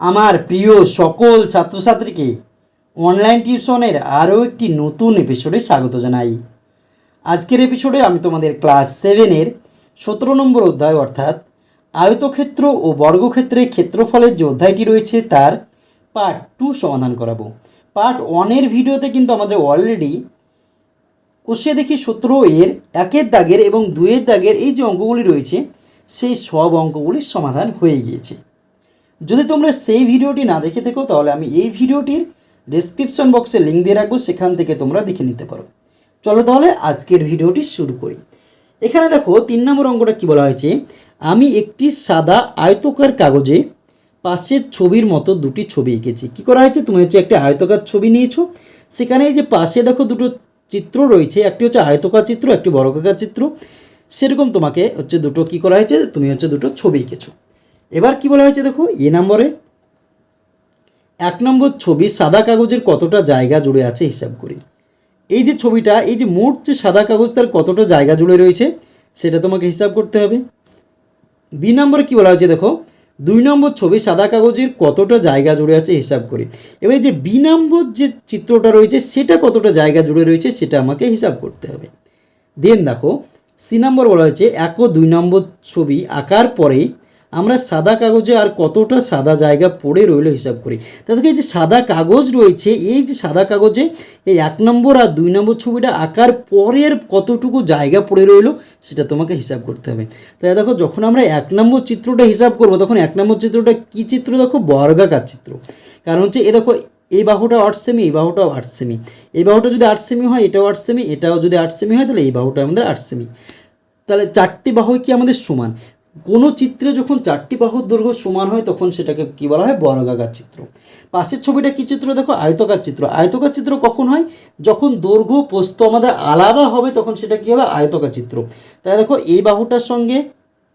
আমার প্রিয় সকল ছাত্রছাত্রীকে অনলাইন টিউশনের আরও একটি নতুন এপিসোডে স্বাগত জানাই। আজকের এপিসোডে আমি তোমাদের ক্লাস সেভেনের সতেরো নম্বর অধ্যায় অর্থাৎ আয়তক্ষেত্র ও বর্গক্ষেত্রে ক্ষেত্রফলের যে অধ্যায়টি রয়েছে তার পার্ট টু সমাধান করাবো। পার্ট ওয়ানের ভিডিওতে কিন্তু আমাদের অলরেডি কষে দেখি সতেরো এর একের দাগের এবং দুয়ের দাগের এই যে অঙ্কগুলি রয়েছে, সেই সব অঙ্কগুলির সমাধান হয়ে গিয়েছে। যদি তোমরা সেই ভিডিওটি না দেখে থাকো, তাহলে আমি এই ভিডিওটির ডেসক্রিপশন বক্সে লিঙ্ক দিয়ে রাখব, সেখান থেকে তোমরা দেখে নিতে পারো। চলো তাহলে আজকের ভিডিওটি শুরু করি। এখানে দেখো, তিন নম্বর অঙ্কটা কী বলা হয়েছে? আমি একটি সাদা আয়তকার কাগজে পাশের ছবির মতো দুটি ছবি এঁকেছি। কী করা হয়েছে? তুমি হচ্ছে একটা আয়তকার ছবি নিয়েছো। সেখানে যে পাশে দেখো দুটো চিত্র রয়েছে, একটি হচ্ছে আয়তকার চিত্র, একটি বর্গাকার চিত্র। সেরকম তোমাকে হচ্ছে দুটো কী করা হয়েছে? তুমি হচ্ছে দুটো ছবি এঁকেছো। এবার কি বলা হয়েছে দেখো? এ নম্বরে, এক নম্বর ছবি সাদা কাগজের কতটা জায়গা জুড়ে আছে হিসাব করি। এই যে ছবিটা, এই যে মোট যে সাদা কাগজ তার কতটা জায়গা জুড়ে রয়েছে, সেটা তোমাকে হিসাব করতে হবে। বি নম্বরে কী বলা হয়েছে দেখো? দুই নম্বর ছবি সাদা কাগজের কতটা জায়গা জুড়ে আছে হিসাব করি। এবার যে বি নম্বর যে চিত্রটা রয়েছে, সেটা কতটা জায়গা জুড়ে রয়েছে, সেটা আমাকে হিসাব করতে হবে। দেন দেখো, সি নম্বর বলা হয়েছে, এক ও দুই নম্বর ছবি আঁকার পরে আমরা সাদা কাগজে আর কতটা সাদা জায়গা পড়ে রইল হিসাব করি। তাদেরকে যে সাদা কাগজ রয়েছে, এই যে সাদা কাগজে এই এক নম্বর আর দুই নম্বর ছবিটা আঁকার পরের কতটুকু জায়গা পড়ে রইল, সেটা তোমাকে হিসাব করতে হবে। তাই দেখো, যখন আমরা এক নম্বর চিত্রটা হিসাব করব, তখন এক নম্বর চিত্রটা কী চিত্র? দেখো, বর্গাকার চিত্র। কারণ হচ্ছে, এ দেখো, এই বাহুটা আট সেমি, এই বাহুটাও আট সেমি। এই বাহুটা যদি আট সেমি হয়, এটাও আট সেমি, এটাও যদি আট সেমি হয়, তাহলে এই বাহুটা আমাদের আট সেমি। তাহলে চারটি বাহু কি আমাদের সমান? কোনো চিত্রে যখন চারটি বাহুর দৈর্ঘ্য সমান হয়, তখন সেটাকে কি বলা হয়? বর্গাকার চিত্র। পাশের ছবিটা কি চিত্র? দেখো, আয়তকার চিত্র। আয়তকার চিত্র কখন হয়? যখন দৈর্ঘ্য পোস্ত আমাদের আলাদা হবে, তখন সেটা কী হবে? আয়তকার চিত্র। তাহলে দেখো, এই বাহুটার সঙ্গে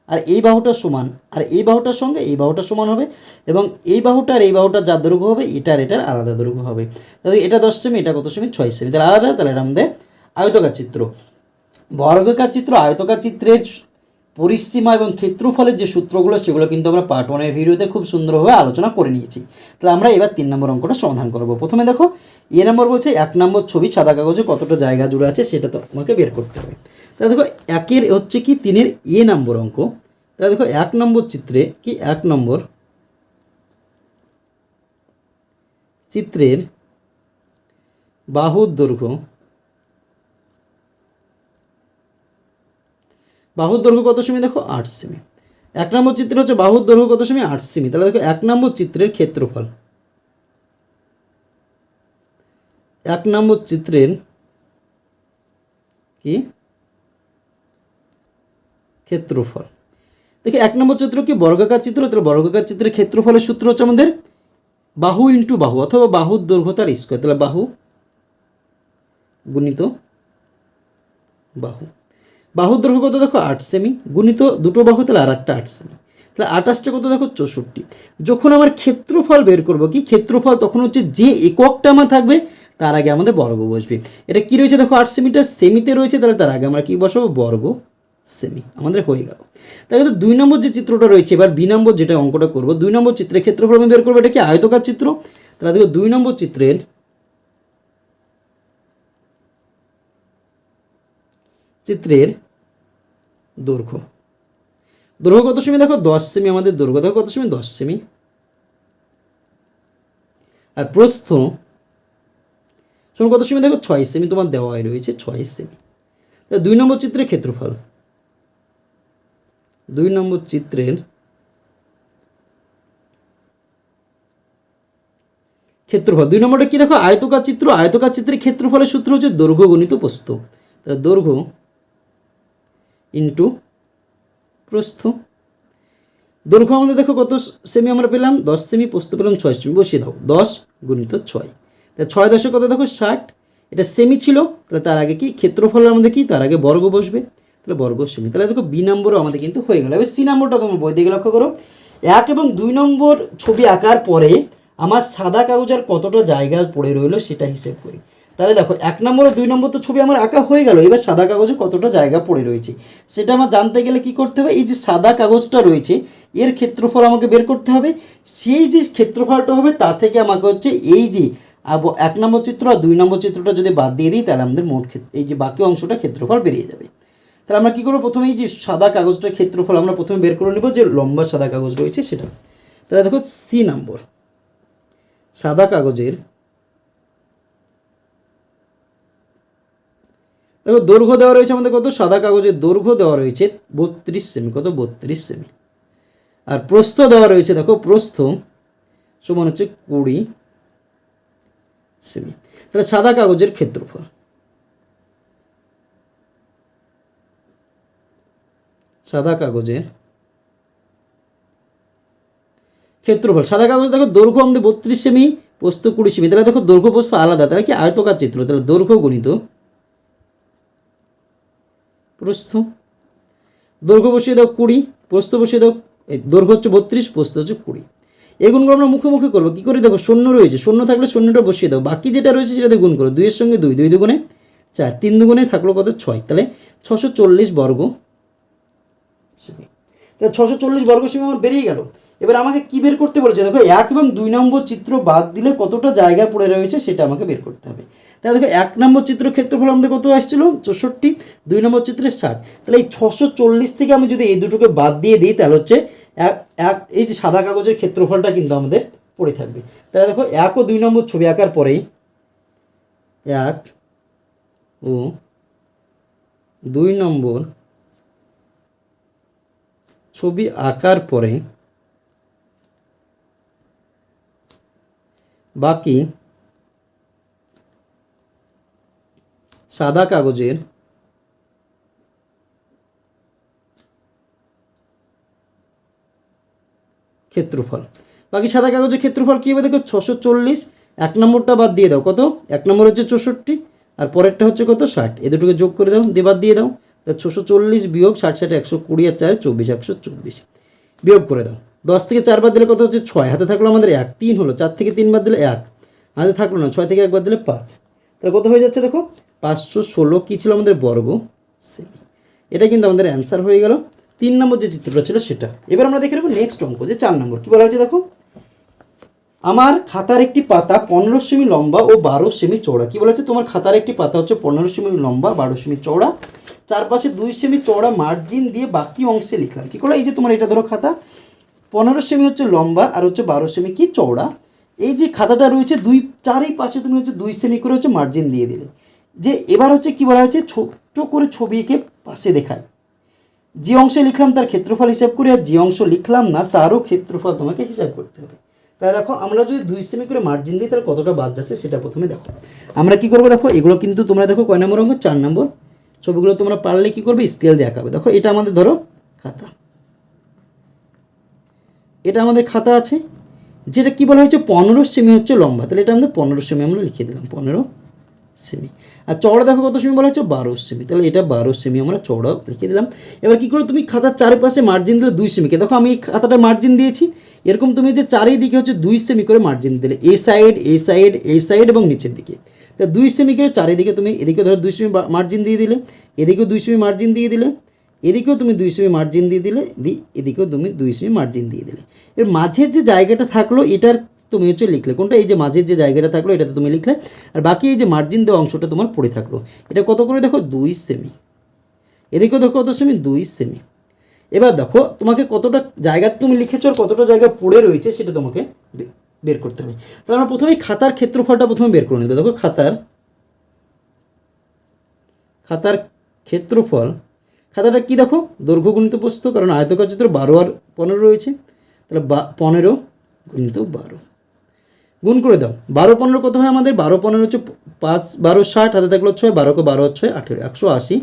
আর এই বাহুটা সমান, আর এই বাহুটার সঙ্গে এই বাহুটা সমান হবে, এবং এই বাহুটা আর এই বাহুটার যার দৈর্ঘ্য হবে? এটার এটার আলাদা দৈর্ঘ্য হবে। তাহলে এটা দশ সেমি এটা কত সেমি ছয় সেমি। তাহলে আলাদা, তাহলে এটা আমাদের আয়তকার চিত্র। বর্গাকার চিত্র আয়তকার চিত্রের পরিসীমা এবং ক্ষেত্রফলের যে সূত্রগুলো, সেগুলো কিন্তু আমরা পার্ট ওয়ানের ভিডিওতে খুব সুন্দরভাবে আলোচনা করে নিয়েছি। তাহলে আমরা এবার তিন নম্বর অঙ্কটা সমাধান করব। প্রথমে দেখো, এ নম্বর বলছে এক নম্বর ছবি সাদা কাগজে কতটা জায়গা জুড়ে আছে, সেটা তো আমাকে বের করতে হবে। তাহলে দেখো, একের হচ্ছে কি তিনের এ নম্বর অঙ্ক। তাহলে দেখো, এক নম্বর চিত্রে কি এক নম্বর চিত্রের বাহুর দৈর্ঘ্য বাহুর দৈর্ঘ্য কত সেমি? দেখো আট সেমি। এক নম্বর চিত্র হচ্ছে বাহুর দৈর্ঘ্য কত সেমি? আট সেমি। তাহলে দেখো এক নম্বর চিত্রের ক্ষেত্রফল। এক নম্বর চিত্রের কি? ক্ষেত্রফল। দেখো এক নম্বর চিত্র কি? বর্গাকার চিত্র। তাহলে বর্গাকার চিত্রের ক্ষেত্রফলের সূত্র হচ্ছে আমাদের বাহু ইন্টু বাহু অথবা বাহুর দৈর্ঘ্য তার স্কোয়ার। তাহলে বাহু গুণিত বাহু। বাহুর দৈর্ঘ্য কত দেখো? আট সেমি গুণিত দুটো বাহু, তাহলে আর একটা আট সেমি তাহলে আঠাশটা কত দেখো? চৌষট্টি. যখন আমার ক্ষেত্রফল বের করব কি? ক্ষেত্রফল তখন হচ্ছে যে এককটা আমার থাকবে, তার আগে আমাদের বর্গ বসবে। এটা কি রয়েছে দেখো? আট সেমিটা সেমিতে রয়েছে, তাহলে তার আগে আমরা কি বসাবো? বর্গ সেমি আমাদের হয়ে গেল। তাহলে কিন্তু দুই নম্বর যে চিত্রটা রয়েছে, এবার বি নম্বর যেটা অঙ্কটা করব, দুই নম্বর চিত্রের ক্ষেত্রফল আমি বের করব, এটা কি আয়তকার চিত্র? তাহলে দেখো, দুই নম্বর চিত্রের চিত্রের দৈর্ঘ্য দৈর্ঘ্য কত সেমি? দেখো, দশ সেমি আমাদের দৈর্ঘ্য দেখো, কত সেমি? দশ সেমি। আর প্রস্থ সমান কত সেমি? দেখো, ছয় সেমি তোমার দেওয়াই রয়েছে, ছয় সেমি। দুই নম্বর চিত্রের ক্ষেত্রফল। দুই নম্বর চিত্রের ক্ষেত্রফল। দুই নম্বরটা কি? দেখো, আয়তকার চিত্র। আয়তকার চিত্রের ক্ষেত্রফলের সূত্র হচ্ছে দৈর্ঘ্য গণিত প্রস্থ। তাহলে দৈর্ঘ্য ইন্টু প্রস্থ। দৈর্ঘ্য আমাদের দেখো কত সেমি আমরা পেলাম? দশ সেমি প্রস্থ পেলাম ছয় সেমি বসিয়ে দাও। দশ গুণিত ছয়। তাহলে ছয় দশে কত দেখো? ষাট। এটা সেমি ছিল, তাহলে তার আগে কি? ক্ষেত্রফলের আমাদের কি? তার আগে বর্গ বসবে। তাহলে বর্গ সেমি তাহলে দেখো বি নম্বরও আমাদের কিন্তু হয়ে গেল। এবার সি নম্বরটা তোমার বই দিকে লক্ষ্য করো। এক এবং দুই নম্বর ছবি আঁকার পরে আমার সাদা কাগজ আর কতটা জায়গা পড়ে রইল সেটা হিসেব করি। তাহলে দেখো, এক নম্বর দুই নম্বর তো ছবি আমার আঁকা হয়ে গেল। এবার সাদা কাগজে কতটা জায়গা পড়ে রয়েছে? সেটা আমার জানতে গেলে কি করতে হবে? এই যে সাদা কাগজটা রয়েছে, এর ক্ষেত্রফল আমাকে বের করতে হবে। সেই যে ক্ষেত্রফলটা হবে, তা থেকে আমাকে হচ্ছে এই যে এক নম্বর চিত্র আর দুই নম্বর চিত্রটা যদি বাদ দিয়ে দিই, তাহলে আমাদের মোট ক্ষেত্র এই যে বাকি অংশটা ক্ষেত্রফল বেরিয়ে যাবে। তাহলে আমরা কী করব? প্রথমে এই যে সাদা কাগজটার ক্ষেত্রফল আমরা প্রথমে বের করে নেব, যে লম্বা সাদা কাগজ রয়েছে সেটা। তাহলে দেখো, সি নম্বর। সাদা কাগজের দেখো, দৈর্ঘ্য দেওয়া রয়েছে আমাদের কত? সাদা কাগজের দৈর্ঘ্য দেওয়া রয়েছে বত্রিশ সেমি। কত? বত্রিশ সেমি। আর প্রস্থ দেওয়া রয়েছে, দেখো, প্রস্থ সমান হচ্ছে কুড়ি সেমি। তাহলে সাদা কাগজের ক্ষেত্রফল। সাদা কাগজের ক্ষেত্রফল। সাদা কাগজ, দেখো, দৈর্ঘ্য আমাদের বত্রিশ সেমি, প্রস্থ কুড়ি সেমি। তাহলে দেখো, দৈর্ঘ্য, প্রস্থ আলাদা। তাহলে কি আয়তকার চিত্র? তাহলে দৈর্ঘ্য গণিত প্রস্থ। দৈর্ঘ্য বসিয়ে দাও কুড়ি, প্রস্থ বসিয়ে দাও, এই দৈর্ঘ্য হচ্ছে বত্রিশ, প্রস্থ হচ্ছে কুড়ি। এগুনগুলো আমরা মুখে মুখে করব। কী করে? দেখো, শূন্য রয়েছে। শূন্য থাকলে শূন্যটা বসিয়ে দাও। বাকি যেটা রয়েছে সেটাতে গুণ করো। দুইয়ের সঙ্গে দুই দুই দুগুণে চার। তিন দুগুণে থাকল কত? ছয়। তাহলে ছশো চল্লিশ বর্গ তাহলে ছশো চল্লিশ বর্গ সেমি আমার বেরিয়ে গেল। এবার আমাকে কি বের করতে বলেছে? দেখো, এক এবং দুই নম্বর চিত্র বাদ দিলে কতটা জায়গা পড়ে রয়েছে সেটা আমাকে বের করতে হবে। তাহলে দেখো, এক নম্বর চিত্র ক্ষেত্রফল আমাদের কত আসছিল? চৌষট্টি, দুই নম্বর চিত্রে ষাট। তাহলে এই ছশো চল্লিশ থেকে আমি যদি এই দুটোকে বাদ দিয়ে দিই, তাহলে হচ্ছে এক এক, এই যে সাদা কাগজের ক্ষেত্রফলটা কিন্তু আমাদের পড়ে থাকবে। তাহলে দেখো, এক ও দুই নম্বর ছবি আঁকার পরেই এক ও দুই নম্বর ছবি আঁকার পরে বাকি সাদা কাগজের ক্ষেত্রফল। বাকি সাদা কাগজের ক্ষেত্রফল কী হবে? দেখো ছশো চল্লিশ। এক নম্বরটা বাদ দিয়ে দাও। কত? এক নম্বর হচ্ছে চৌষট্টি, আর পরেরটা হচ্ছে কত? ষাট। এ দুটোকে যোগ করে দাও, দিয়ে বাদ দিয়ে দাও। ছশো চল্লিশ বিয়োগ ষাট ষাট, একশো কুড়ি, আর চার, চব্বিশ, একশো চব্বিশ। বিয়োগ করে দাও। দশ থেকে চার বাদ দিলে কত হচ্ছে? ছয়। হাতে থাকল আমাদের এক। তিন হলো। চার থেকে তিন বাদ দিলে এক। হাতে থাকল না। ছয় থেকে এক বাদ দিলে পাঁচ। তাহলে কত হয়ে যাচ্ছে দেখো? পাঁচশো ষোলো কী ছিল আমাদের বর্গ? সেমি। এটা কিন্তু আমাদের অ্যান্সার হয়ে গেল। তিন নম্বর যে চিত্রটা ছিল সেটা। এবার আমরা দেখে নেব নেক্সট অঙ্ক, যে চার নম্বর। কী বলা হয়েছে দেখো? আমার খাতার একটি পাতা পনেরো সেমি লম্বা ও বারো সেমি চওড়া। কি বলেছে তোমার খাতার একটি পাতা হচ্ছে পনেরো সেমি লম্বা, বারো সেমি চওড়া। চারপাশে দুই সেমি চওড়া মার্জিন দিয়ে বাকি অংশে লিখলাম। কী করল এই যে তোমার এটা ধরো খাতা। পনেরো সেমি হচ্ছে লম্বা আর হচ্ছে বারো সেমি কি চওড়া। এই যে খাতাটা রয়েছে, দুই চারই পাশে তুমি হচ্ছে দুই সেমি করে হচ্ছে মার্জিন দিয়ে দিলে। যে এবার হচ্ছে কি বলা হয়েছে, ছোট্ট করে ছবি এঁকে পাশে দেখায়। যে অংশে লিখলাম তার ক্ষেত্রফল হিসাব করে, আর যে অংশ লিখলাম না, তারও ক্ষেত্রফল তোমাকে হিসাব করতে হবে। তাই দেখো, আমরা যদি দুই সেমি করে মার্জিন দিই, তাহলে কতটা বাদ যাচ্ছে সেটা প্রথমে দেখো। আমরা কি করব দেখো, এগুলো কিন্তু তোমরা দেখো কয় নম্বর অঙ্ক, চার নম্বর। ছবিগুলো তোমরা পারলে কি করবে স্কেল দিয়ে আঁকাবে দেখো, এটা আমাদের ধরো খাতা। এটা আমাদের খাতা আছে, যেটা কি বলা হয়েছে, পনেরো সেমি হচ্ছে লম্বা। তাহলে এটা আমাদের পনেরো সেমি আমরা লিখে দিলাম, পনেরো সেমি আর চওড়া দেখো কত সেমি বলা হচ্ছে বারো সেমি তাহলে এটা বারো সেমি আমরা চওড়া লিখে দিলাম। এবার কী করে, তুমি খাতার চারিপাশে মার্জিন দিলে দুই সেমিকে দেখো, আমি খাতাটা মার্জিন দিয়েছি। এরকম তুমি যে চারিদিকে হচ্ছে দুই সেমি করে মার্জিন দিলে, এ সাইড এ সাইড এই সাইড এবং নিচের দিকে। তা দুই সেমি করে চারিদিকে তুমি এদিকে ধরো দুই সেমি মার্জিন দিয়ে দিলে, এদিকেও দুই সেমি মার্জিন দিয়ে দিলে, এদিকেও তুমি দুই সেমি মার্জিন দিয়ে দিলে দি এদিকেও তুমি দুই সেমি মার্জিন দিয়ে দিলে। এর মাঝের যে জায়গাটা থাকল, এটার তুমি হচ্ছে লিখলে। কোনটা? এই যে মাঝের যে জায়গাটা থাকল, এটাতে তুমি লিখলে। আর বাকি এই যে মার্জিন দেওয়া অংশটা তোমার পড়ে থাকল। এটা কত করে? দেখো, দুই সেমি এদিকেও দেখো কত সেমি দুই সেমি এবার দেখো, তোমাকে কতটা জায়গা তুমি লিখেছো আর কতটা জায়গা পড়ে রয়েছে সেটা তোমাকে বের করতে হবে। তাহলে আমরা প্রথমে খাতার ক্ষেত্রফলটা প্রথমে বের করে নেব। দেখো, খাতার খাতার ক্ষেত্রফল। খাতাটা কি দেখো? দৈর্ঘ্য গুণিত প্রস্থ কারণ আয়তকার চিত্র বারো আর পনেরো রয়েছে। তাহলে বা, পনেরো গুণিত বারো। গুণ করে দাও। বারো পনেরো কত হয় আমাদের বারো পনেরো হচ্ছে পাঁচ, বারো ষাট, হাতে থাকল ছয়, বারোকে বারো ছয় আঠেরো, একশো আশি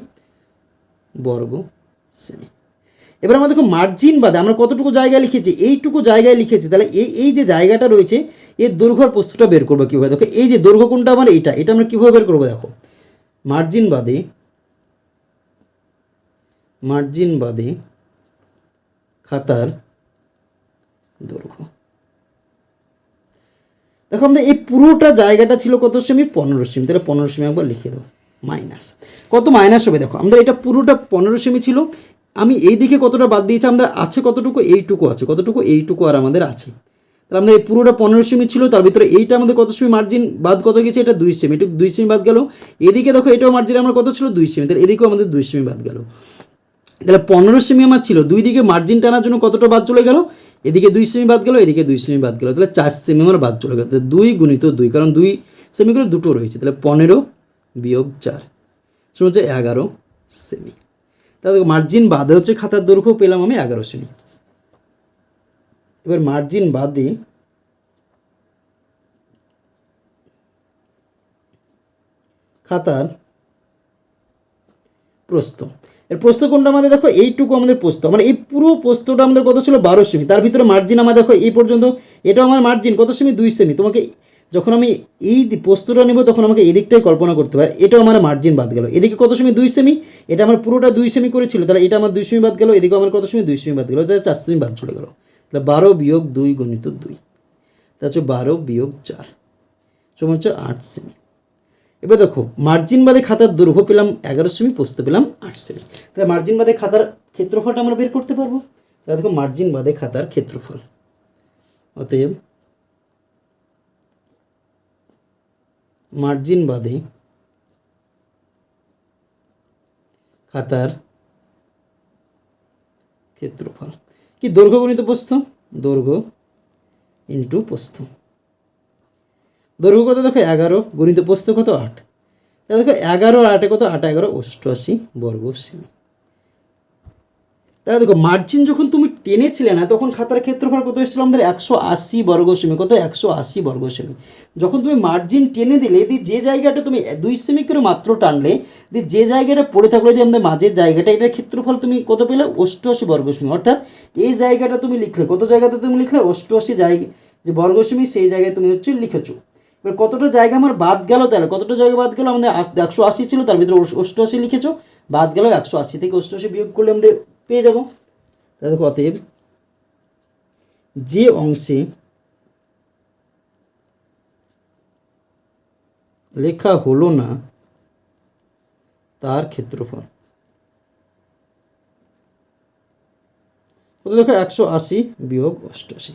বর্গ সেমি। এবার আমরা দেখো মার্জিন বাদে আমরা কতটুকু জায়গায় লিখেছি? এইটুকু জায়গায় লিখেছি। তাহলে এই এই যে জায়গাটা রয়েছে, এর দৈর্ঘ্য আর প্রস্তুটা বের করব কীভাবে? দেখো, এই যে দৈর্ঘ্য কোনটা আমার? এটা এটা আমরা কীভাবে বের করব দেখো? মার্জিন বাদে মার্জিন বাদে খাতার দৈর্ঘ্য। দেখো আমাদের এই পুরোটা জায়গাটা ছিল কত সেমি? পনেরো সেমি। তাহলে পনেরো সেমি একবার লিখে দাও। মাইনাস। কত মাইনাস হবে দেখো? আমাদের এটা পুরোটা পনেরো সেমি ছিল। আমি এই দিকে কতটা বাদ দিয়েছি? আমাদের আছে কতটুকু? এইটুকু আছে। কতটুকু? এইটুকু আর আমাদের আছে। তাহলে আমাদের এই পুরোটা পনেরো সেমি ছিল। তার ভিতরে এইটা আমাদের কত সেমি? মার্জিন বাদ কত গেছে? এটা দুই সেমি। একটু দুই সেমি বাদ গেল। এদিকে দেখো, এটাও মার্জিন আমার কত ছিল? দুই সেমি। তাহলে এদিকেও আমাদের দুই সেমি বাদ গেল। তাহলে পনেরো সেমি আমার ছিল। দুই দিকে মার্জিন টানার জন্য কতটা বাদ চলে গেল? এদিকে দুই সেমি বাদ গেল, এদিকে দুই সেমি বাদ গেল। তাহলে চার সেমি আমার বাদ চলে গেল। তাহলে দুই গুণিত দুই, কারণ দুই সেমি করে দুটো রয়েছে। তাহলে পনেরো বিয়োগ চার, সেটা হচ্ছে এগারো সেমি তাহলে মার্জিন বাদে হচ্ছে খাতার দৈর্ঘ্য, পেলাম আমি এগারো সেমি এবার মার্জিন বাদে খাতার প্রস্থ। এর প্রস্থ কোনটা আমাদের? দেখো, এইটুকু আমাদের প্রস্থ। মানে এই পুরো প্রস্থটা আমাদের কত ছিল? বারো সেমি। তার ভিতরে মার্জিন আমার দেখো, এই পর্যন্ত। এটা আমার মার্জিন কত সেমি? দুই সেমি। তোমাকে যখন আমি এই প্রস্থটা নেব, তখন আমাকে এদিকটাই কল্পনা করতে পারে এটাও আমার মার্জিন বাদ গেল। এদিকে কত সেমি? দুই সেমি। এটা আমার পুরোটা দুই সেমি করেছিল। তাহলে এটা আমার দুই সেমি বাদ গেল। এদিকে আমার কত সেমি? দুই সেমি বাদ গেল। তাহলে চার সেমি বাদ চলে গেল। তাহলে বারো বিয়োগ দুই গণিত দুই। তা হচ্ছে বারো বিয়োগ চার। সমান হচ্ছে আট সেমি। এবার দেখো মার্জিন বাদে খাতার দৈর্ঘ্য পেলাম এগারো সেমি পোস্ত পেলাম আট সেমি তাহলে মার্জিন বাদে খাতার ক্ষেত্রফলটা আমরা বের করতে পারব? তাহলে দেখো মার্জিন বাদে খাতার ক্ষেত্রফল। অতএব মার্জিন বাদে খাতার ক্ষেত্রফল। কি দৈর্ঘ্য গণিত প্রস্থ? দৈর্ঘ্য ইন্টু প্রস্থ। দৈর্ঘ্য কত দেখো এগারো, গণিত প্রস্থ কত আট? তাহলে দেখো এগারো আটে কত? আট, এগারো, অষ্টআশি বর্গ সেমি। তাহলে দেখো মার্জিন যখন তুমি টেনেছিলে না, তখন খাতার ক্ষেত্রফল কত এসেছিল আমাদের? একশো আশি বর্গ সেমি। কত? একশো আশি বর্গ সেমি। যখন তুমি মার্জিন টেনে দিলে দি যে জায়গাটা তুমি দুই সেমি করে মাত্র টানলে দি যে জায়গাটা পড়ে থাকল, যে আমাদের মাঝের জায়গাটা, এটার ক্ষেত্রফল তুমি কত পেলে? অষ্টআশি বর্গ সেমি। অর্থাৎ এই জায়গাটা তুমি লিখলে, কত জায়গাতে তুমি লিখলে? অষ্টআশি জায়গা যে বর্গ সেমি, সেই জায়গায় তুমি হচ্ছে লিখেছো। এবার কতটা জায়গা আমার বাদ গেল তাহলে? কতটা জায়গা বাদ গেল? আমাদের একশো আশি ছিল, তার ভিতরে অষ্ট- অষ্টআশি লিখেছো। বাদ গেল একশো আশি থেকে অষ্টআশি বিয়োগ করলে আমাদের পেয়ে যাব। তাহলে অতএব যে অংশে লেখা হলো না, তার ক্ষেত্রফল। দেখো, একশো আশি বিয়োগ অষ্টআশি।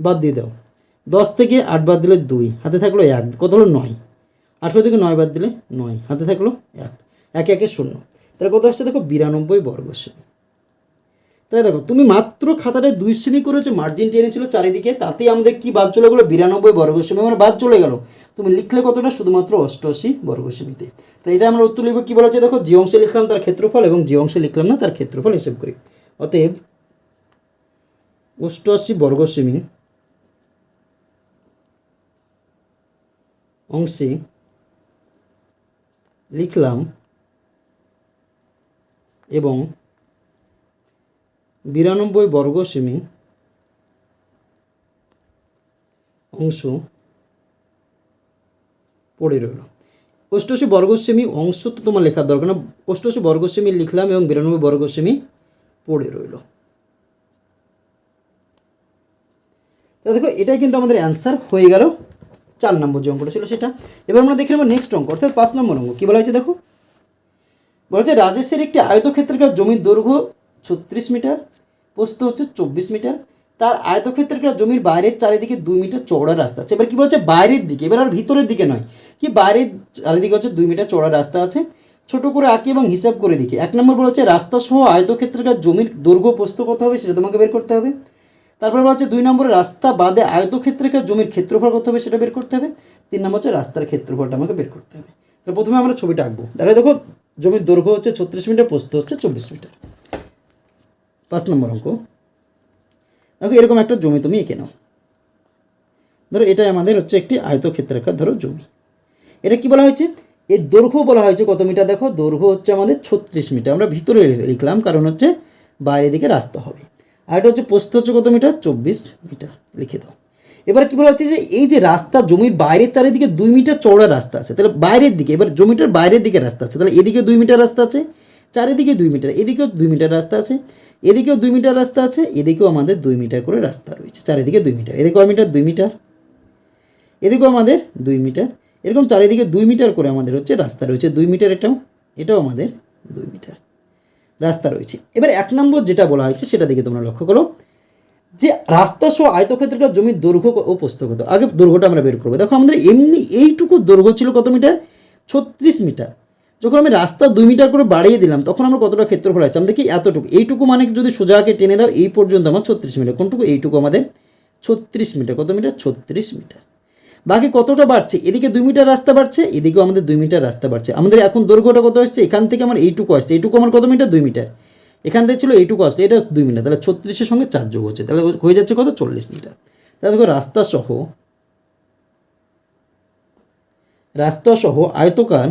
বাদ দিয়ে দাও। দশ থেকে আট বাদ দিলে দুই, হাতে থাকল এক, কত হলো নয়? আঠেরো থেকে নয় বাদ দিলে নয়, হাতে থাকল এক, একে একে শূন্য। তাহলে কত আসছে দেখো? বিরানব্বই বর্গ সেমি তাই দেখো, তুমি মাত্র খাতাটায় দুই শ্রেণি করে করেছ মার্জিন টেনেছিল চারিদিকে, তাতেই আমাদের কি বাদ চলে গেলো? বিরানব্বই বর্গ সেমি আমার বাদ চলে গেল। তুমি লিখলে কতটা? শুধুমাত্র অষ্টআশি বর্গ সেমিতে তাই এটা আমরা উত্তর লিখব কী বলা হচ্ছে? দেখো, যে অংশে লিখলাম তার ক্ষেত্রফল এবং যে অংশে লিখলাম না তার ক্ষেত্রফল হিসেব করি। অতএব, অষ্টআশি বর্গ সেমি অংশে লিখলাম এবং বিরানব্বই বর্গ সেমি অংশ পড়ে রইল। অষ্টআশি বর্গ সেমি অংশ তো তোমার লেখার দরকার না। অষ্টআশি বর্গ সেমি লিখলাম এবং বিরানব্বই বর্গ সেমি পড়ে রইল। তা দেখো, এটাই কিন্তু আমাদের অ্যান্সার হয়ে গেল। চার নম্বর যে অঙ্কটা ছিল সেটা। এবার আমরা দেখে নেব নেক্সট অঙ্ক, অর্থাৎ পাঁচ নম্বর অঙ্ক। কী বলা হয়েছে দেখো? বলছে রাজেশের একটি আয়তক্ষেত্রাকার জমির দৈর্ঘ্য ছত্রিশ মিটার, প্রস্থ হচ্ছে চব্বিশ মিটার। তার আয়তক্ষেত্রাকার জমির বাইরের চারিদিকে দুই মিটার চওড়া রাস্তা আছে। এবার কী বলছে বাইরের দিকে। এবার আর ভিতরের দিকে নয়, কি বাইরের চারিদিকে হচ্ছে দুই মিটার চওড়া রাস্তা আছে। ছোট করে আঁকি এবং হিসাব করে দিকে এক নম্বর বলছে রাস্তা সহ আয়তক্ষেত্রাকার জমির দৈর্ঘ্য প্রস্থ কত হবে সেটা তোমাকে বের করতে হবে। তারপর বলা হচ্ছে দুই নম্বরে রাস্তা বাদে আয়তক্ষেত্রাকার জমির ক্ষেত্রফল কত হবে সেটা বের করতে হবে। তিন নম্বর হচ্ছে রাস্তার ক্ষেত্রফলটা আমাকে বের করতে হবে। তাহলে প্রথমে আমরা ছবিটা আঁকবো। তাহলে দেখো, জমির দৈর্ঘ্য হচ্ছে ছত্রিশ মিটার, প্রস্থ হচ্ছে চব্বিশ মিটার। পাঁচ নম্বর অঙ্ক। দেখো, এরকম একটা জমি তুমি এঁকে নাও। ধরো, এটাই আমাদের হচ্ছে একটি আয়তক্ষেত্রাকার, ধরো জমি। এটা কি বলা হয়েছে? এর দৈর্ঘ্য বলা হয়েছে কত মিটার? দেখো, দৈর্ঘ্য হচ্ছে আমাদের ছত্রিশ মিটার। আমরা ভিতরে লিখলাম, কারণ হচ্ছে বাইরের দিকে রাস্তা হবে। আর এটা হচ্ছে প্রস্থ হচ্ছে কত মিটার? চব্বিশ মিটার। লিখে দাও। এবার কি বলা হচ্ছে যে এই যে রাস্তা, জমির বাইরের চারিদিকে দুই মিটার চওড়া রাস্তা আছে, তাহলে বাইরের দিকে, এবার জমিটার বাইরের দিকে রাস্তা আছে, তাহলে এদিকে দুই মিটার রাস্তা আছে, চারিদিকে দুই মিটার, এদিকেও দুই মিটার রাস্তা আছে, এদিকেও দুই মিটার রাস্তা আছে, এদিকেও আমাদের দুই মিটার করে রাস্তা রয়েছে, চারিদিকে দুই মিটার এদিকে কয় মিটার দুই মিটার, এদিকেও আমাদের দুই মিটার, এরকম চারিদিকে দুই মিটার করে আমাদের হচ্ছে রাস্তা রয়েছে, দুই মিটার এটাও এটাও আমাদের দুই মিটার। রাস্তা রয়েছে। এবার এক নম্বর যেটা বলা হয়েছে, সেটা দিকে তোমরা লক্ষ্য করো। যে রাস্তা সহ আয়তক্ষেত্রটা জমির দৈর্ঘ্য ও প্রস্থ কত আগে দৈর্ঘ্যটা আমরা বের করব। দেখো, আমাদের এমনি এইটুকু দৈর্ঘ্য ছিল কত মিটার? ছত্রিশ মিটার। যখন আমি রাস্তা দুই মিটার করে বাড়িয়ে দিলাম, তখন আমরা কতটা ক্ষেত্রফল আছে? আমরা দেখি এতটুকু। এইটুকু মানে যদি সোজাকে টেনে দাও, এই পর্যন্ত আমার ছত্রিশ মিটার। কোনটুকু? এইটুকু আমাদের ছত্রিশ মিটার। কত মিটার? ছত্রিশ মিটার। বাকি কতটা বাড়ছে? এদিকে দুই মিটার রাস্তা বাড়ছে, এদিকেও আমাদের দুই মিটার রাস্তা বাড়ছে। আমাদের এখন দৈর্ঘ্যটা কত আসছে? এখান থেকে আমার এইটুকু আসছে। এইটুকু আমার কত মিটার? দুই মিটার। এখান থেকে ছিল এইটুকু আসলে এটা দুই মিটার। তাহলে ছত্রিশের সঙ্গে চার যোগ হচ্ছে। তাহলে হয়ে যাচ্ছে কত? চল্লিশ মিটার। তাহলে দেখো রাস্তা সহ রাস্তা সহ আয়তকার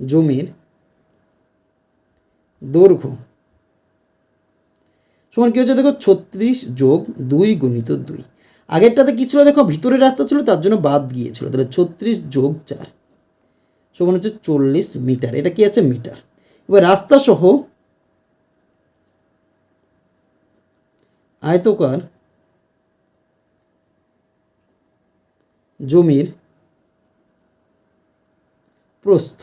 জমির দৈর্ঘ্য সমান কী হচ্ছে দেখো, ছত্রিশ যোগ দুই গুণিত দুই। আগেরটাতে কী ছিল? দেখো ভিতরের রাস্তা ছিল, তার জন্য বাদ গিয়েছিল। তাহলে ছত্রিশ যোগ চার সমান হচ্ছে চল্লিশ মিটার। এটা কি আছে? মিটার। এবার রাস্তা সহ আয়তকার জমির প্রস্থ।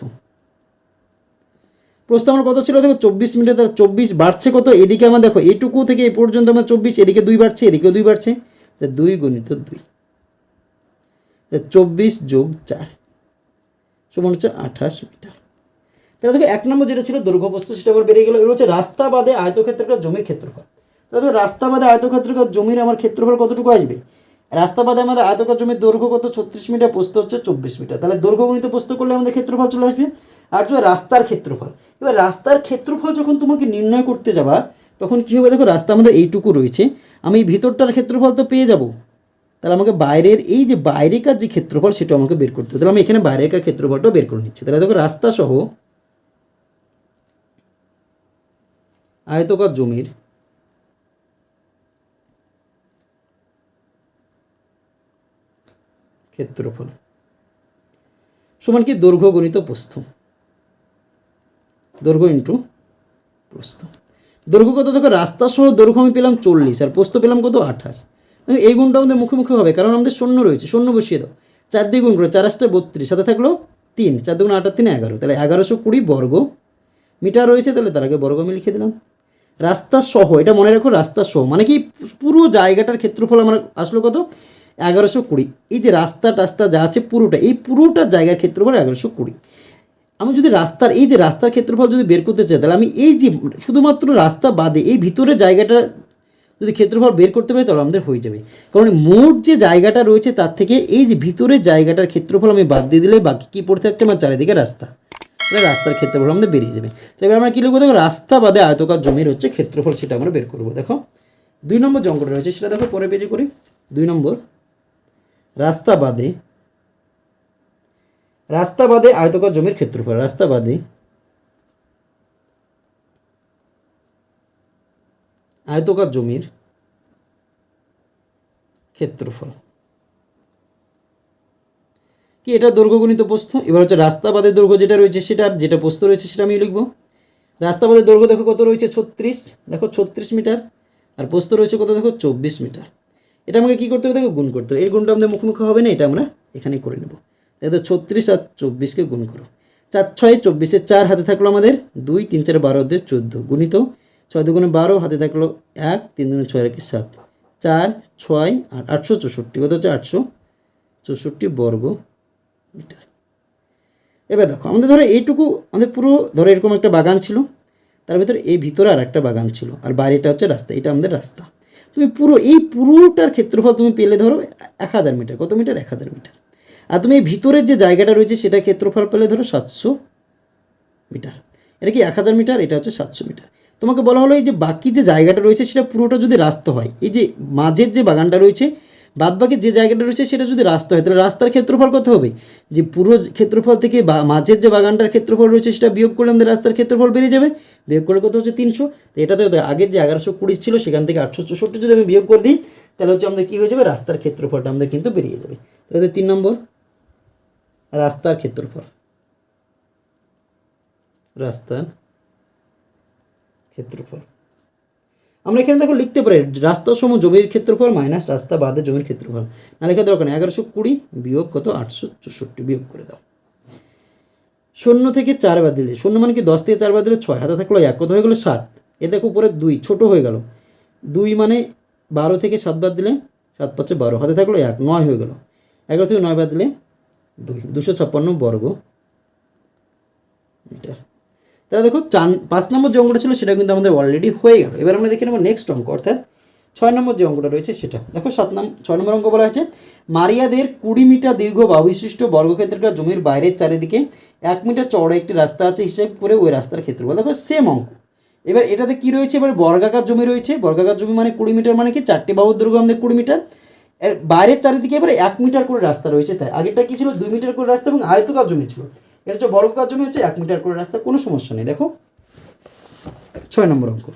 প্রস্থ আমার কত ছিল? দেখো, চব্বিশ মিটার তার চব্বিশ বাড়ছে কত? এদিকে আমার দেখো, এটুকু থেকে এ পর্যন্ত আমার চব্বিশ, এদিকে দুই বাড়ছে, এদিকেও দুই বাড়ছে। দুই গণিত দুই। চব্বিশ যোগ চার সমান হচ্ছে আঠাশ মিটার। তাহলে দেখো, এক নম্বর যেটা ছিল দৈর্ঘ্যপ্রস্থ সেটা আমার বেরিয়ে গেলো। এবার হচ্ছে রাস্তা বাদে আয়তক্ষেত্রকার জমির ক্ষেত্রফল। তাহলে দেখো রাস্তা বাদে আয়তক্ষেত্রকার জমির আমার ক্ষেত্রফল কতটুকু আসবে? রাস্তা বাদে আমাদের আয়তকার জমির দৈর্ঘ্য কত? ছত্রিশ মিটার, প্রস্থ হচ্ছে চব্বিশ মিটার। তাহলে দৈর্ঘ্য গণিত প্রস্থ করলে আমাদের ক্ষেত্রফল চলে আসবে। আর যে রাস্তার ক্ষেত্রফল। এবার রাস্তার ক্ষেত্রফল যখন তোমাকে নির্ণয় করতে যাবা, তখন কী হবে? দেখো, রাস্তা আমাদের এইটুকু রয়েছে। আমি ভিতরটার ক্ষেত্রফল তো পেয়ে যাব। তাহলে আমাকে বাইরের এই যে বাইরেকার যে ক্ষেত্রফল সেটা আমাকে বের করতে হবে। তাহলে আমি এখানে বাইরেকার ক্ষেত্রফলটা বের করে নিচ্ছি। তাহলে দেখো রাস্তা সহ আয়তকার জমির ক্ষেত্রফল সমান কি? দৈর্ঘ্য গণিত প্রস্থ। দৈর্ঘ্য ইন্টু প্রস্থ। দৈর্ঘ্য কত? দেখো রাস্তা সহ দৈর্ঘ্য আমি পেলাম চল্লিশ আর প্রস্থ পেলাম কত? আঠাশ। এই গুণটা আমাদের মুখে মুখে হবে, কারণ আমাদের শূন্য রয়েছে, শূন্য বসিয়ে দাও। চার দিয়ে গুণ করো, চার আসটা বত্রিশ, সাথে থাকল তিন, চার দুগুণ আটার তিন, এগারো। তাহলে এগারোশো কুড়ি বর্গ মিটার রয়েছে, তাহলে তার আগে বর্গ আমি লিখে দিলাম। রাস্তা সহ, এটা মনে রাখো রাস্তা সহ মানে কি পুরো জায়গাটার ক্ষেত্রফল আমার আসলো কত? এগারোশো কুড়ি। এই যে রাস্তা, টাস্তা যা আছে, পুরোটা, এই পুরোটা জায়গার ক্ষেত্রফল এগারোশো কুড়ি। আমি যদি রাস্তার, এই যে রাস্তার ক্ষেত্রফল যদি বের করতে চাই, তাহলে আমি এই যে শুধুমাত্র রাস্তা বাদে এই ভিতরে জায়গাটা যদি ক্ষেত্রফল বের করতে পারি, তাহলে আমাদের হয়ে যাবে। কারণ মোট যে জায়গাটা রয়েছে, তার থেকে এই যে ভিতরের জায়গাটার ক্ষেত্রফল আমি বাদ দিয়ে দিলে বাকি কী পড়তে থাকছে? আমার চারিদিকে রাস্তা। তাহলে রাস্তার ক্ষেত্রফল আমাদের বেরিয়ে যাবে। তাহলে এবার আমরা কী লিখব? দেখো, রাস্তা বাদে আয়তকার জমির হচ্ছে ক্ষেত্রফল, সেটা আমরা বের করব। দেখো, দুই নম্বর যে রয়েছে, সেটা দেখো পরে পেজে করি। দুই নম্বর, রাস্তা বাদে রাস্তা বাদে আয়তকার জমির ক্ষেত্রফল রাস্তা বাদে আয়তকার জমির ক্ষেত্রফল। কি এটা দৈর্ঘ্যগণিত প্রস্থ? এবার হচ্ছে রাস্তা বাদে দৈর্ঘ্য যেটা রয়েছে সেটা, যেটা প্রস্থ রয়েছে সেটা আমি লিখব। রাস্তা বাদে দৈর্ঘ্য দেখো কত রয়েছে? ছত্রিশ। দেখো ছত্রিশ মিটার। আর প্রস্থ রয়েছে কত? দেখো চব্বিশ মিটার। এটা আমাকে কী করতে হবে? দেখো গুণ করতে হবে। এই গুণটা আমাদের মুখোমুখি হবে না, এটা আমরা এখানে করে নেব। দেখো ছত্রিশ আর চব্বিশকে গুণ করো। চার ছয় চব্বিশের চার হাতে থাকল আমাদের দুই, তিন, চার বারো দিয়ে চোদ্দ। গুণিত ছয় দুগুণে বারো, হাতে থাকল এক, তিন দুগুণে ছয় রেখে সাত। চার, ছয়, আট, আটশো চৌষট্টি। কত হচ্ছে? আটশো চৌষট্টি বর্গ মিটার। এবার দেখো, আমাদের ধরো এইটুকু, আমাদের পুরো ধরো এরকম একটা বাগান ছিল। তার ভিতরে এই ভিতরে আর একটা বাগান ছিল। আর বাইরেটা হচ্ছে রাস্তা, এটা আমাদের রাস্তা। তুমি পুরো, এই পুরোটার ক্ষেত্রফল তুমি পেলে ধরো এক হাজার মিটার। কত মিটার? এক হাজার মিটার। আর তুমি ভিতরের যে জায়গাটা রয়েছে, সেটা ক্ষেত্রফল পেলে ধরো সাতশো মিটার। এটা কি এক হাজার মিটার? এটা হচ্ছে সাতশো মিটার। তোমাকে বলা হলো এই যে বাকি যে জায়গাটা রয়েছে, সেটা পুরোটা যদি রাস্তা হয়, এই যে মাঝের যে বাগানটা রয়েছে বাদ বাকি যে জায়গাটা রয়েছে, সেটা যদি রাস্তা হয়, তাহলে রাস্তার ক্ষেত্রফল কত হবে? যে পুরো ক্ষেত্রফল থেকে বা মাঝের যে বাগানটার ক্ষেত্রফল রয়েছে, সেটা বিয়োগ করলে আমাদের রাস্তার ক্ষেত্রফল বেড়ে যাবে। বিয়োগ করলে কত হচ্ছে? তিনশো। তো এটাতে আগের যে এগারোশো কুড়ি ছিল, সেখান থেকে আটশো চৌষট্টি যদি আমি বিয়োগ করে দিই, তাহলে হচ্ছে আমাদের কী হয়ে যাবে? রাস্তার ক্ষেত্রফলটা আমাদের কিন্তু বেরিয়ে যাবে। তাহলে তিন নম্বর। রাস্তার ক্ষেত্রফল। রাস্তার ক্ষেত্রফল। আমরা এখানে দেখো লিখতে পারি, রাস্তা সম জমির ক্ষেত্রফল মাইনাস রাস্তা বাদে জমির ক্ষেত্রফল। না লেখা দরকার নেই, এগারোশো কুড়ি বিয়োগ কত? আটশো চৌষট্টি বিয়োগ করে দাও। শূন্য থেকে চার বাদ দিলে, শূন্য মানে কি দশ থেকে চার বাদ দিলে ছয়, হাতে থাকল এক, কত হয়ে গেলো সাত। এ দেখো উপরে দুই, ছোট হয়ে গেল। দুই মানে বারো থেকে সাত বাদ দিলে সাত পাঁচে বারো, হাতে থাকল এক, নয় হয়ে গেল। এগারো থেকে নয় বাদ দিলে দুশো ছাপ্পান্ন বর্গ মিটার। তাহলে দেখো, চার, পাঁচ নম্বর যে অঙ্কটা ছিল সেটা কিন্তু আমাদের অলরেডি হয়ে গেল। এবার আমরা দেখে নেব নেক্সট অঙ্ক, অর্থাৎ ছয় নম্বর যে অঙ্কটা রয়েছে সেটা। দেখো, সাত নম্বর ছয় নম্বর অঙ্ক বলা হয়েছে, মারিয়াদের কুড়ি মিটার দীর্ঘ বা বিশিষ্ট বর্গক্ষেত্রটা জমির বাইরের চারিদিকে এক মিটার চওড়া একটি রাস্তা আছে হিসেব করে ওই রাস্তার ক্ষেত্রফল। দেখো সেম অঙ্ক। এবার এটাতে কি রয়েছে? এবার বর্গাকার জমি রয়েছে। বর্গাকার জমি মানে কুড়ি মিটার মানে কি? চারটি বাহুর দৈর্ঘ্য আমাদের কুড়ি মিটার। বাইরের চারিদিকে এবারে এক মিটার করে রাস্তা রয়েছে তাই। আগেরটা কি ছিল? দুই মিটার করে রাস্তা এবং আয়তকার জমি ছিল। এটা হচ্ছে বর্গাকার জমি, হচ্ছে এক মিটার করে রাস্তা, কোনো সমস্যা নেই। দেখো। ছয় নম্বর অঙ্ক।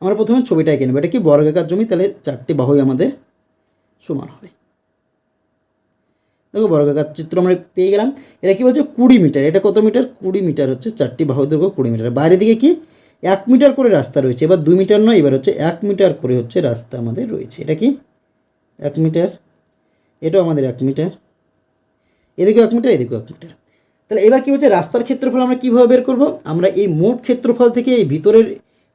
আমরা প্রথমে ছবিটা এঁকে নেব। এটা কি বর্গাকার জমি? তাহলে চারটি বাহুই আমাদের সমান হবে। দেখো বর্গাকার চিত্র আমরা পেয়ে গেলাম। এটা কি বলছে? কুড়ি মিটার। এটা কত মিটার? কুড়ি মিটার হচ্ছে চারটি বাহু দৈর্ঘ্য কুড়ি মিটার। বাইরের দিকে কি? এক মিটার করে রাস্তা রয়েছে। এবার দুই মিটার নয়, এবার হচ্ছে এক মিটার করে হচ্ছে রাস্তা আমাদের রয়েছে। এটা কি? এক মিটার। এটাও আমাদের এক মিটার। এদিকেও এক মিটার, এদিকেও এক মিটার। তাহলে এবার কী হচ্ছে? রাস্তার ক্ষেত্রফল আমরা কীভাবে বের করব? আমরা এই মোট ক্ষেত্রফল থেকে এই ভিতরের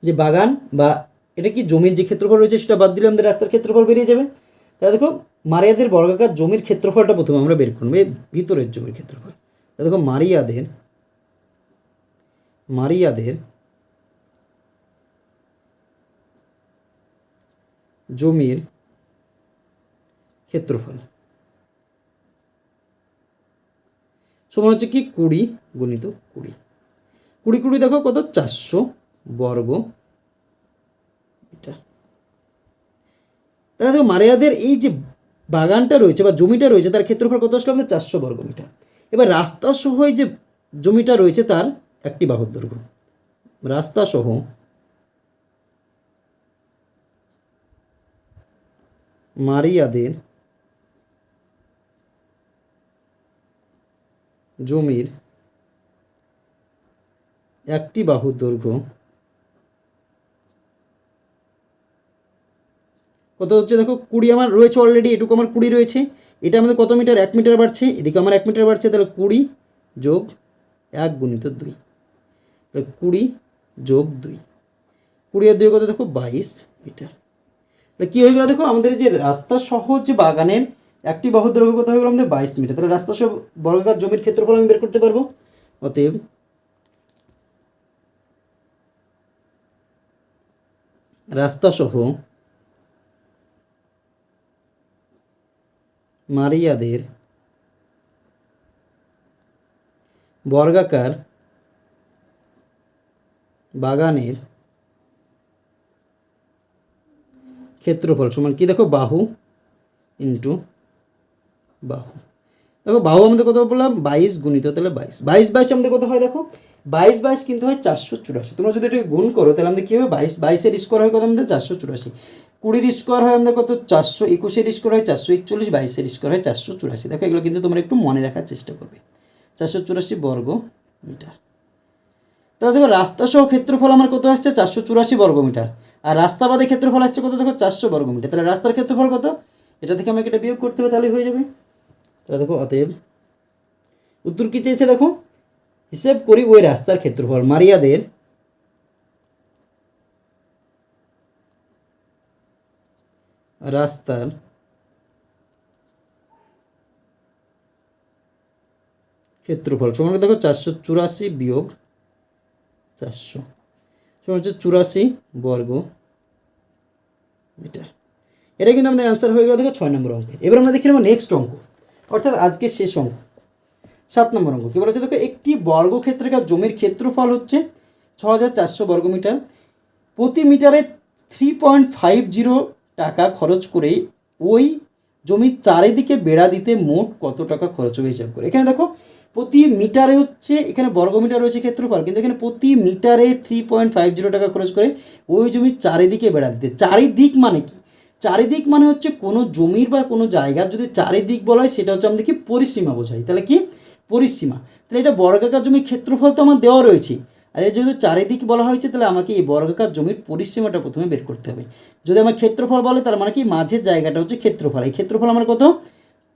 যে বাগান বা এটা কি জমির যে ক্ষেত্রফল রয়েছে সেটা বাদ দিলে আমাদের রাস্তার ক্ষেত্রফল বেরিয়ে যাবে? তাহলে দেখো, মারিয়াদের বর্গাকার জমির ক্ষেত্রফলটা প্রথমে আমরা বের করব, এই ভিতরের জমির ক্ষেত্রফল। তাহলে দেখো, মারিয়াদের মারিয়াদের জমির ক্ষেত্রফল। সমান হচ্ছে কি? কুড়ি গুণিত কুড়ি। কুড়ি কুড়ি দেখো কত? চারশো বর্গ তাহলে দেখো মারিয়াদের এই যে বাগানটা রয়েছে বা জমিটা রয়েছে, তার ক্ষেত্রফল কত আসলো? আমাদের চারশো বর্গ মিটার। এবার রাস্তা সহ যে জমিটা রয়েছে, তার একটি বাহুর দৈর্ঘ্য। রাস্তা সহ মারিয়াদের জমির একটি বাহুর দৈর্ঘ্য কত হচ্ছে? দেখো, কুড়ি আমার রয়েছে অলরেডি এটুকু আমার কুড়ি রয়েছে। এটা আমাদের কত মিটার? এক মিটার বাড়ছে। এদিকে আমার এক মিটার বাড়ছে, তাহলে কুড়ি যোগ এক গুণিত দুই। তাহলে কুড়ি যোগ দুই। কুড়ি আর দুই কত? দেখো, বাইশ মিটার। তাহলে কী হয়ে গেলো? দেখো, আমাদের যে রাস্তা সহ যে বাগানের একটি বাহুর দৈর্ঘ্য কত হয়ে গেলো আমাদের বাইশ মিটার? তাহলে রাস্তা সহ বর্গাকার জমির ক্ষেত্রফল আমি বের করতে পারব। অতএব রাস্তা সহ মারিয়াদের বর্গাকার বাগানের ক্ষেত্রফল সমান কি? দেখো, বাহু ইন্টু বাহু। দেখো, বাহু আমাদের কত বললাম? বাইশ গুণিত, তাহলে বাইশ। বাইশ বাইশ আমাদের কত হয় দেখো? বাইশ বাইশ কিন্তু হয় চারশো চুরাশি। তোমরা যদি এটাকে গুণ করো, তাহলে আমাদের কী হবে? বাইশ, বাইশের স্কোয়ার হয় কত আমাদের? চারশো চুরাশি। কুড়ির স্কোয়ার হয় আমাদের কত? চারশো। একুশের স্কোয়ার হয় চারশো একচল্লিশ, বাইশের স্কোয়ার হয় চারশো চুরাশি। দেখো, এগুলো কিন্তু তোমরা একটু মনে রাখার চেষ্টা করবে। চারশো চুরাশি বর্গ মিটার। তাহলে দেখো, রাস্তা সহ ক্ষেত্রফল আমার কত আসছে? চারশো চুরাশি বর্গ মিটার। আর রাস্তা বাদে ক্ষেত্রফল আসছে কত? দেখো, চারশো বর্গ মিটার। তাহলে রাস্তার ক্ষেত্রফল কত? এটা থেকে আমাকে এটা বিয়োগ করতে হবে তাহলে হয়ে যাবে। তাহলে দেখো, অতএব উত্তর কী চেয়েছে দেখো? হিসেব করি ওই রাস্তার ক্ষেত্রফল। মারিয়াদের রাস্তার ক্ষেত্রফল। সমান দেখো, চারশো চুরাশি বিয়োগ চারশো। সমান হচ্ছে চুরাশি বর্গ মিটার। এটা কিন্তু আমাদের অ্যান্সার হয়ে গেল দেখো ছয় নম্বর অঙ্ক। এবার আমরা দেখে নেক্সট অঙ্ক। অর্থাৎ আজকে শেষ অঙ্ক। সাত নম্বর অঙ্ক, কী বলেছে? দেখো, একটি বর্গক্ষেত্রের জমির ক্ষেত্রফল হচ্ছে ছ হাজার চারশো বর্গমিটার। প্রতি মিটারে থ্রি পয়েন্ট ফাইভ জিরো টাকা খরচ করে ওই জমির চারিদিকে বেড়া দিতে মোট কত টাকা খরচ হবে হিসাব করে। এখানে দেখো, প্রতি মিটারে হচ্ছে, এখানে বর্গমিটার রয়েছে ক্ষেত্রফল, কিন্তু এখানে প্রতি মিটারে থ্রি পয়েন্ট ফাইভ জিরো টাকা খরচ করে ওই জমির চারিদিকে বেড়া দিতে। চারিদিক মানে কি? চারিদিক মানে হচ্ছে কোনো জমির বা কোনো জায়গার যদি চারিদিক বলা হয়, সেটা হচ্ছে আমাদের কি পরিসীমা বোঝাই তাহলে কি? পরিসীমা। তাহলে এটা বর্গাকার জমির ক্ষেত্রফল তো আমার দেওয়া রয়েছে। আর এর যেহেতু চারিদিক বলা হয়েছে, তাহলে আমাকে এই বর্গাকার জমির পরিসীমাটা প্রথমে বের করতে হবে। যদি আমার ক্ষেত্রফল বলে, তার মানে কি? মাঝের জায়গাটা হচ্ছে ক্ষেত্রফল। এই ক্ষেত্রফল আমার কত?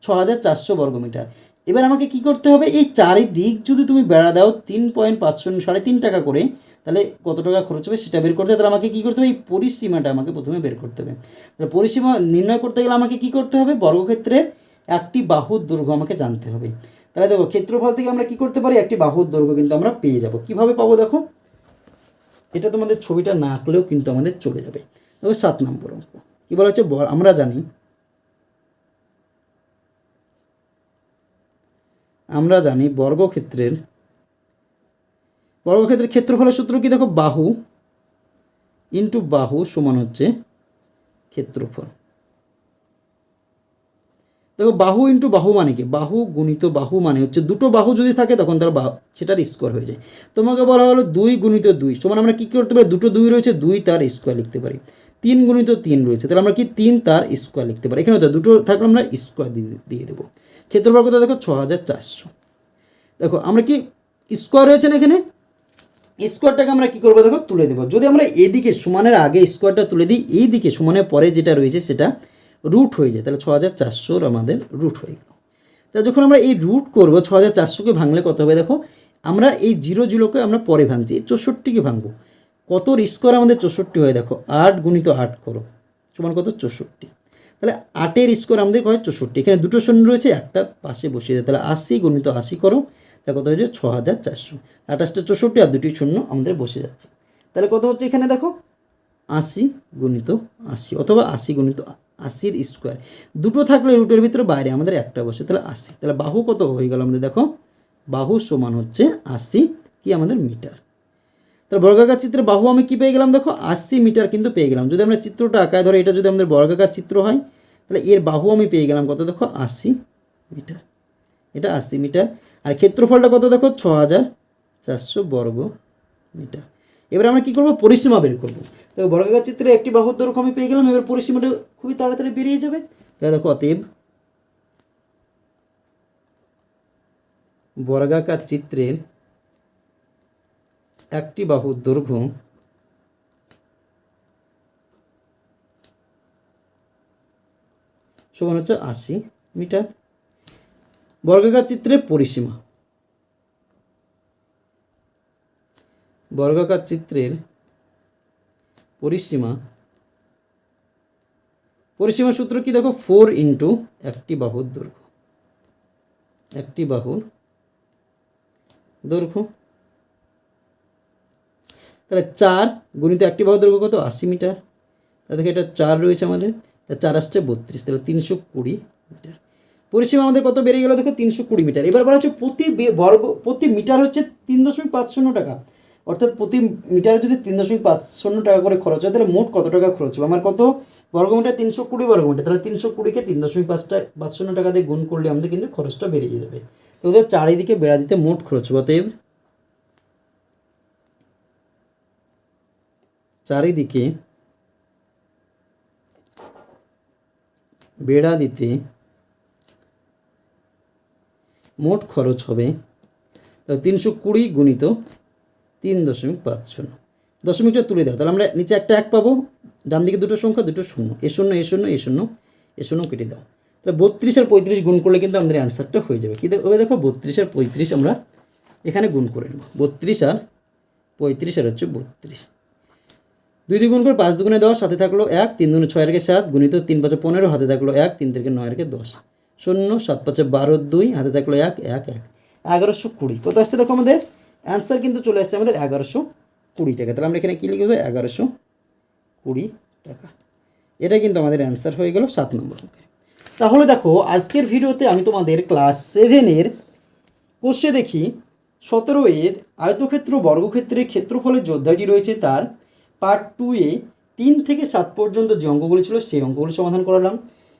ছ হাজার চারশো বর্গমিটার এবার আমাকে কি করতে হবে? এই চারিদিক যদি তুমি বেড়া দাও, তিন পয়েন্ট পাঁচ শূন্য সাড়ে তিন টাকা করে তাহলে কত টাকা খরচ হবে সেটা বের করতে তাহলে আমাকে কী করতে হবে? এই পরিসীমাটা আমাকে প্রথমে বের করতে হবে। তাহলে পরিসীমা নির্ণয় করতে গেলে আমাকে কি করতে হবে? বর্গক্ষেত্রের একটি বাহুর দৈর্ঘ্য আমাকে জানতে হবে। তাহলে দেখো, ক্ষেত্রফল থেকে আমরা কি করতে পারি? একটি বাহুর দৈর্ঘ্য কিন্তু আমরা পেয়ে যাব। কীভাবে পাবো দেখো? এটা তোমাদের ছবিটা না আঁকলেও কিন্তু আমাদের চলে যাবে। দেখো, সাত নম্বর অঙ্ক। কী বলা হচ্ছে? আমরা জানি। আমরা জানি বর্গক্ষেত্রের বর্গক্ষেত্রের ক্ষেত্রফলের সূত্র কি? দেখো, বাহু ইন্টু বাহু সমান হচ্ছে ক্ষেত্রফল। দেখো, বাহু ইন্টু বাহু মানে কি? বাহু গুণিত বাহু মানে হচ্ছে দুটো বাহু যদি থাকে, তখন তার বাহু সেটার স্কোয়ার হয়ে যায়। তোমাকে বলা হলো দুই গুণিত দুই। সমান আমরা কী করতে পারি? দুটো দুই রয়েছে, দুই তার স্কোয়ার লিখতে পারি। তিন গুণিত তিন রয়েছে, তাহলে আমরা কি তিন তার স্কোয়ার লিখতে পারি? এখানে দুটো থাকলে আমরা স্কোয়ার দিয়ে দিয়ে দেবো। ক্ষেত্রফল কত? দেখো ছ হাজার চারশো। দেখো, আমরা কি স্কোয়ার রয়েছে না এখানে? স্কোয়ারটাকে আমরা কি করব দেখো, তুলে দেবো যদি আমরা এদিকে সমানের আগে স্কোয়ারটা তুলে দিই এই দিকে সমানের পরে যেটা রয়েছে সেটা রুট হয়ে যায়। তাহলে ছ হাজার চারশোর আমাদের রুট হয়ে গেল। তা যখন আমরা এই রুট করব ছ হাজার চারশোকে ভাঙলে কত হবে দেখো, আমরা এই জিরো জিরোকে আমরা পরে ভাঙছি, এই চৌষট্টিকে ভাঙবো। কত স্কোয়ার আমাদের চৌষট্টি হয় দেখো, আট গুণিত আট করো, সমান কত? চৌষট্টি। তাহলে আটের স্কোয়ার আমাদের হয় চৌষট্টি। এখানে দুটো শূন্য রয়েছে, একটা পাশে বসিয়ে দেয় তাহলে আশি গুণিত আশি করো তাহলে কত হয়েছে? ছ হাজার চারশো। আঠাশটা চৌষট্টি আর দুটি শূন্য আমাদের বসে যাচ্ছে। তাহলে কত হচ্ছে এখানে দেখো? আশি গুণিত আশি অথবা আশি গুণিত আশির স্কোয়ার। দুটো থাকলে রুটের ভিতরে বাইরে আমাদের একটা বসে, তাহলে আশি। তাহলে বাহু কত হয়ে গেল আমাদের দেখো? বাহু সমান হচ্ছে আশি কি আমাদের মিটার। তাহলে বর্গাকার চিত্রে বাহু আমি কি পেয়ে গেলাম দেখো? আশি মিটার কিন্তু পেয়ে গেলাম। যদি আমরা চিত্রটা আঁকায় ধরো, এটা যদি আমাদের বর্গাকার চিত্র হয়, তাহলে এর বাহু আমি পেয়ে গেলাম কত দেখো? আশি মিটার। এটা আশি মিটার। আর ক্ষেত্রফলটা কত দেখো? ছ হাজার চারশো বর্গ মিটার। এবার আমরা কি করব? পরিসীমা বের করব। তো বর্গাকার চিত্রে একটি বাহুর দৈর্ঘ্য আমি পেয়ে গেলাম। এবার পরিসীমাটা খুবই তাড়াতাড়ি বেরিয়ে যাবে। তাহলে দেখো, অতএব বর্গাকার চিত্রের একটি বাহুর দৈর্ঘ্য সমান হচ্ছে আশি মিটার। বর্গাকার চিত্রের পরিসীমা। বর্গাকার চিত্রের পরিসীমা। পরিসীমা সূত্র কি দেখো? ফোর ইন্টু একটি বাহুর দৈর্ঘ্য। একটি বাহুর দৈর্ঘ্য। তাহলে চার গুণিত একটি বাহুর দৈর্ঘ্য কত? আশি মিটার। তাহলে দেখো এটা চার রয়েছে আমাদের। চার আসছে বত্রিশ। তাহলে তিনশো কুড়ি মিটার। পরিসীমা আমাদের কত বেড়ে গেল দেখো তিনশো কুড়ি মিটার। এবার বলা হচ্ছে প্রতি বর্গ প্রতি মিটার হচ্ছে তিন দশমিক পাঁচ শূন্য টাকা। অর্থাৎ প্রতি মিটারে যদি তিন দশমিক পাঁচ শূন্য টাকা করে খরচ হয়, তাহলে মোট কত টাকা খরচ হবে? আমার কত? বর্গমিটার তিনশো কুড়ি বর্গমিটার, তাহলে তিনশো কুড়িকে তিন দশমিক পাঁচটা পাঁচ শূন্য টাকা দিয়ে গুণ করলে আমাদের কিন্তু খরচটা বেড়ে যাবে। তো ওদের চারিদিকে বেড়া দিতে মোট খরচ হবে, অতএব চারিদিকে বেড়া দিতে মোট খরচ হবে তিনশো কুড়ি গুণিত তিন দশমিক পাঁচ শূন্য। দশমিকটা তুলে দাও, তাহলে আমরা নিচে একটা এক পাবো, ডান দিকে দুটো সংখ্যা, দুটো শূন্য। এ শূন্য এ শূন্য এ শূন্য এ শূন্য কেটে দাও। তাহলে বত্রিশ আর পঁয়ত্রিশ গুণ করলে কিন্তু আমাদের অ্যান্সারটা হয়ে যাবে। কী হবে দেখো, বত্রিশ আর পঁয়ত্রিশ আমরা এখানে গুণ করে নেব। বত্রিশ আর পঁয়ত্রিশ আর হচ্ছে বত্রিশ। দুই দুই গুণ করে পাঁচ দুগুণে দশ হাতে থাকল এক, তিন দুগুণে ছয় রেখে সাত, গুণিত তিন পাঁচে পনেরো, হাতে থাকল এক, তিন থেকে নয় রেখে দশ। শূন্য, সাত পাঁচে বারো দুই, হাতে থাকল এক এক এক। এগারোশো কুড়ি। কত আসছে দেখো আমাদের? অ্যান্সার কিন্তু চলে আসছে আমাদের এগারোশো কুড়ি টাকা। তাহলে আমরা এখানে কী লিখব? এগারোশো কুড়ি টাকা। এটা কিন্তু আমাদের অ্যান্সার হয়ে গেল সাত নম্বর তাহলে দেখো, আজকের ভিডিওতে আমি তোমাদের ক্লাস সেভেনের কোষে দেখি, সতেরো এর আয়তক্ষেত্র, বর্গক্ষেত্রের ক্ষেত্রফলের যে অধ্যায়টি রয়েছে তার। পার্ট টু এ তিন থেকে সাত পর্যন্ত যে অঙ্কগুলো ছিল, সেই অঙ্কগুলো সমাধান করালাম।